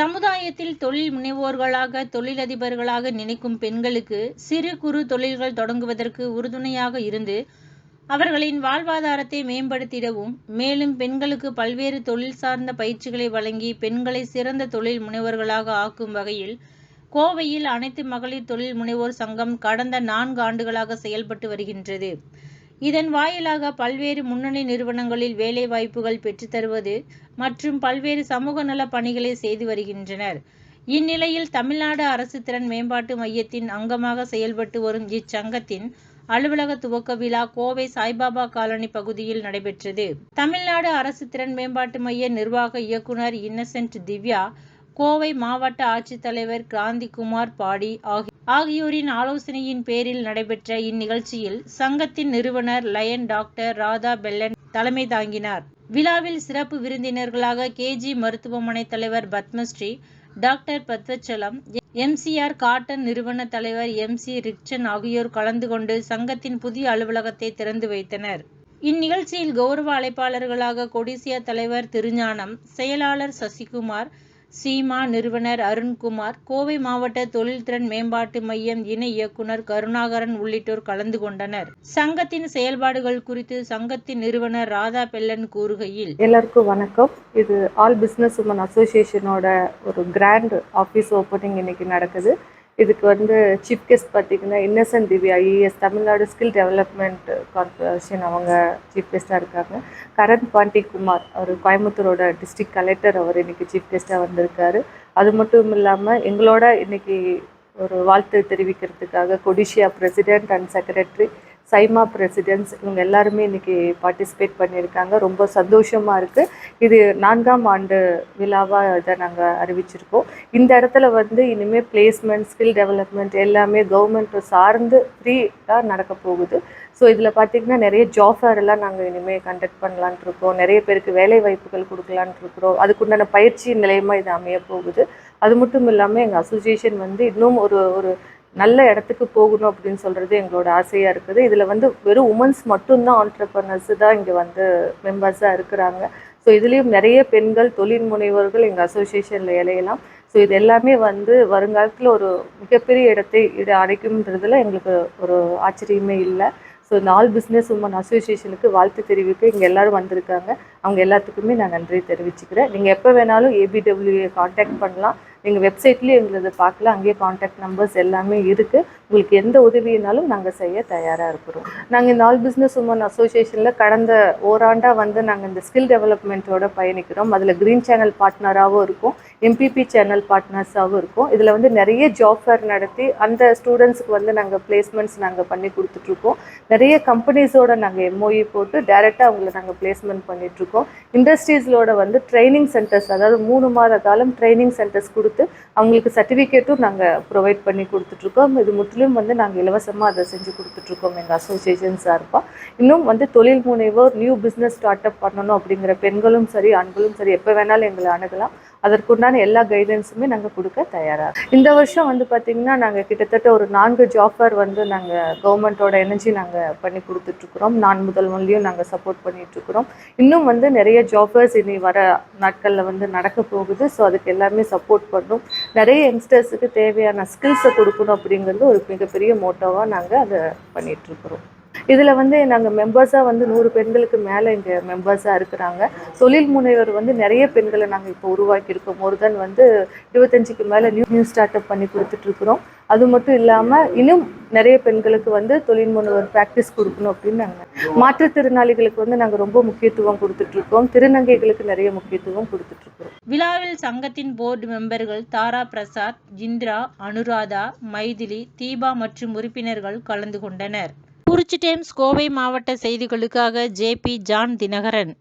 சமுதாயத்தில் தொழில் முனைவோர்களாக தொழிலதிபர்களாக நினைக்கும் பெண்களுக்கு சிறு குறு தொழில்கள் தொடங்குவதற்கு உறுதுணையாக இருந்து அவர்களின் வாழ்வாதாரத்தை மேம்படுத்திடவும் மேலும் பெண்களுக்கு பல்வேறு தொழில் சார்ந்த பயிற்சிகளை வழங்கி பெண்களை சிறந்த தொழில் முனைவர்களாக ஆக்கும் வகையில் கோவையில் அனைத்து மகளிர் தொழில் முனைவோர் சங்கம் கடந்த நான்கு ஆண்டுகளாக செயல்பட்டு வருகின்றது. இதன் வாயிலாக பல்வேறு முன்னணி நிறுவனங்களில் வேலை வாய்ப்புகள் பெற்றுத்தருவது மற்றும் பல்வேறு சமூக நல பணிகளை செய்து வருகின்றனர். இந்நிலையில் தமிழ்நாடு அரசு திறன் மேம்பாட்டு மையத்தின் அங்கமாக செயல்பட்டு வரும் இச்சங்கத்தின் அலுவலக துவக்க விழா கோவை சாய்பாபா காலனி பகுதியில் நடைபெற்றது. தமிழ்நாடு அரசு திறன் மேம்பாட்டு மைய நிர்வாக இயக்குனர் இன்னசென்ட் திவ்யா கோவை மாவட்ட ஆட்சித்தலைவர் கிராந்திகுமார் பாடி ஆகிய ஆகியோரின் ஆலோசனையின் பேரில் நடைபெற்ற இந்நிகழ்ச்சியில் சங்கத்தின் நிறுவனர் லயன் டாக்டர் ராதா பெல்லன் தலைமை தாங்கினார். விழாவில் சிறப்பு விருந்தினர்களாக கேஜி மருத்துவமனை தலைவர் பத்மஸ்ரீ டாக்டர் பத்வச்சலம் எம்சிஆர் காட்டன் நிறுவன தலைவர் எம். சி. ரிக்சன் ஆகியோர் கலந்து கொண்டு சங்கத்தின் புதிய அலுவலகத்தை திறந்து வைத்தனர். இந்நிகழ்ச்சியில் கௌரவ அழைப்பாளர்களாக கொடிசியா தலைவர் திருஞானம் செயலாளர் சசிகுமார் சீமா நிறுவனர் அருண்குமார் கோவை மாவட்ட தொழில்திறன் மேம்பாட்டு மையம் இணை இயக்குனர் கருணாகரன் உள்ளிட்டோர் கலந்து கொண்டனர். சங்கத்தின் செயல்பாடுகள் குறித்து சங்கத்தின் நிறுவனர் ராதா பெல்லன் கூறுகையில் எல்லாருக்கும் வணக்கம். இது ஆல் பிஸ்னஸ் உமன் அசோசியேஷனோட ஒரு கிராண்ட் ஆஃபீஸ் ஓப்பனிங் இன்னைக்கு நடக்குது. இதுக்கு வந்து சீஃப் கெஸ்ட் பார்த்தீங்கன்னா innocent Divya IAS Tamil Nadu skill development corporation அவங்க சீஃப் கெஸ்ட்டாக இருக்காங்க. கரண் பாண்டி குமார் அவர் கோயம்புத்தூரோட டிஸ்ட்ரிக்ட் கலெக்டர் அவர் இன்னைக்கு சீஃப் கெஸ்ட்டாக வந்திருக்காரு. அது மட்டும் இல்லாமல் எங்களோட இன்னைக்கு ஒரு வாழ்த்து தெரிவிக்கிறதுக்காக Codissia president and secretary SIMA presidents இவங்க எல்லாருமே இன்னைக்கு பார்ட்டிசிபேட் பண்ணியிருக்காங்க. ரொம்ப சந்தோஷமாக இருக்குது இது நான்காம் ஆண்டு விழாவாக இதை நாங்கள் அறிவிச்சிருக்கோம். இந்த இடத்துல வந்து இனிமேல் பிளேஸ்மெண்ட் ஸ்கில் டெவலப்மெண்ட் எல்லாமே கவர்மெண்ட்டை சார்ந்து ஃப்ரீயாக நடக்க போகுது. ஸோ இதில் பார்த்திங்கன்னா நிறைய ஜாப் ஃபேர் எல்லாம் நாங்கள் இனிமேல் கண்டக்ட் பண்ணலான்ட்டு இருக்கோம். நிறைய பேருக்கு வேலை வாய்ப்புகள் கொடுக்கலான்ட்டு இருக்கிறோம். அதுக்குண்டான பயிற்சி நிலையமாக இது அமைய போகுது. அது மட்டும் இல்லாமல் எங்கள் அசோசியேஷன் வந்து இன்னும் ஒரு ஒரு நல்ல இடத்துக்கு போகணும் அப்படின்னு சொல்கிறது எங்களோட ஆசையாக இருக்குது. இதில் வந்து வெறும் உமன்ஸ் மட்டும்தான் ஆண்டர்பனர்ஸ் தான் இங்கே வந்து மெம்பர்ஸாக இருக்கிறாங்க. ஸோ இதுலேயும் நிறைய பெண்கள் தொழில் முனைவோர்கள் எங்கள் அசோசியேஷனில் இலையலாம் ஸோ இது எல்லாமே வந்து வருங்காலத்தில் ஒரு மிகப்பெரிய இடத்தை இட அடைக்கும்ன்றதுல எங்களுக்கு ஒரு ஆச்சரியமே இல்லை. ஸோ இந்த ஆல் பிஸ்னஸ் உமன் அசோசியேஷனுக்கு வாழ்த்து தெரிவிக்க இங்கே எல்லோரும் வந்திருக்காங்க. அவங்க எல்லாத்துக்குமே நான் நன்றி தெரிவிச்சுக்கிறேன். நீங்கள் எப்போ வேணாலும் ஏபிடபிள்யூஏ காண்டாக்ட் பண்ணலாம். நீங்கள் வெப்சைட்லேயே எங்களது பார்க்கலாம் அங்கேயே காண்டாக்ட் நம்பர்ஸ் எல்லாமே இருக்குது உங்களுக்கு எந்த உதவினாலும் நாங்கள் செய்ய தயாராக இருக்கிறோம். நாங்கள் இந்த ஆல் பிஸ்னஸ் உமன் அசோசியேஷனில் கடந்த ஓராண்டாக வந்து நாங்கள் இந்த ஸ்கில் டெவலப்மெண்ட்டோட பயணிக்கிறோம். அதில் க்ரீன் சேனல் பார்ட்னராகவும் இருக்கும் எம்பிபி சேனல் பார்ட்னர்ஸாகவும் இருக்கும். இதில் வந்து நிறைய ஜாப் ஃபேர் நடத்தி அந்த ஸ்டூடெண்ட்ஸுக்கு வந்து நாங்கள் பிளேஸ்மெண்ட்ஸ் நாங்கள் பண்ணி கொடுத்துட்ருக்கோம். நிறைய கம்பெனிஸோட நாங்கள் எம்ஓஇ போட்டு டைரெக்டாக அவங்கள நாங்கள் பிளேஸ்மெண்ட் பண்ணிகிட்ருக்கோம் இண்டஸ்ட்ரீஸிலோட வந்து ட்ரைனிங் சென்டர்ஸ் அதாவது மூணு மாத காலம் ட்ரைனிங் சென்டர்ஸ் கொடுத்து அவங்களுக்கு சர்டிஃபிகேட்டும் நாங்கள் ப்ரொவைட் பண்ணி கொடுத்துட்ருக்கோம். இது முற்றிலும் வந்து நாங்கள் இலவசமாக அதை செஞ்சு கொடுத்துட்ருக்கோம் எங்கள் அசோசியேஷன் சார்பாக இன்னும் வந்து தொழில் முனைவோர் நியூ பிஸ்னஸ் ஸ்டார்ட் அப் பண்ணணும் அப்படிங்கிற பெண்களும் சரி ஆண்களும் சரி எப்போ வேணாலும் எங்களை அணுகலாம். அதற்குண்டான எல்லா கைடன்ஸுமே நாங்கள் கொடுக்க தயாராக இந்த வருஷம் வந்து பார்த்திங்கன்னா நாங்கள் கிட்டத்தட்ட ஒரு நான்கு ஜாஃபர் வந்து நாங்கள் கவர்மெண்ட்டோட எனர்ஜி நாங்கள் பண்ணி கொடுத்துட்ருக்குறோம். நான் முதல்வன்லையும் நாங்கள் சப்போர்ட் பண்ணிகிட்ருக்குறோம் இன்னும் வந்து நிறைய ஜாஃபர்ஸ் இனி வர நாட்களில் வந்து நடக்க போகுது. ஸோ அதுக்கு எல்லாமே சப்போர்ட் பண்ணும். நிறைய யங்ஸ்டர்ஸுக்கு தேவையான ஸ்கில்ஸை கொடுக்கணும் அப்படிங்கிறது ஒரு மிகப்பெரிய மோட்டோவாக நாங்கள் அதை பண்ணிகிட்ருக்குறோம் இதில் வந்து நாங்கள் மெம்பர்ஸாக வந்து நூறு பெண்களுக்கு மேலே இங்கே மெம்பர்ஸாக இருக்கிறாங்க. தொழில் முனைவர் வந்து நிறைய பெண்களை நாங்கள் இப்போ உருவாக்கியிருக்கோம். ஒரு தன் வந்து இருபத்தஞ்சிக்கு மேலே நியூ நியூ ஸ்டார்ட் அப் பண்ணி கொடுத்துட்ருக்குறோம். அது மட்டும் இல்லாமல் இன்னும் நிறைய பெண்களுக்கு வந்து தொழில் முனைவர் ப்ராக்டிஸ் கொடுக்கணும் அப்படின்னு நாங்கள் மாற்றுத்திறனாளிகளுக்கு வந்து நாங்கள் ரொம்ப முக்கியத்துவம் கொடுத்துட்ருக்கோம். திருநங்கைகளுக்கு நிறைய முக்கியத்துவம் கொடுத்துட்ருக்குறோம். விழாவில் சங்கத்தின் போர்டு மெம்பர்கள் தாரா பிரசாத் இந்திரா அனுராதா மைதிலி தீபா மற்றும் உறுப்பினர்கள் கலந்து கொண்டனர். குறிச்சி டைம்ஸ் கோவை மாவட்ட செய்திகளுக்காக ஜே பி ஜான் தினகரன்.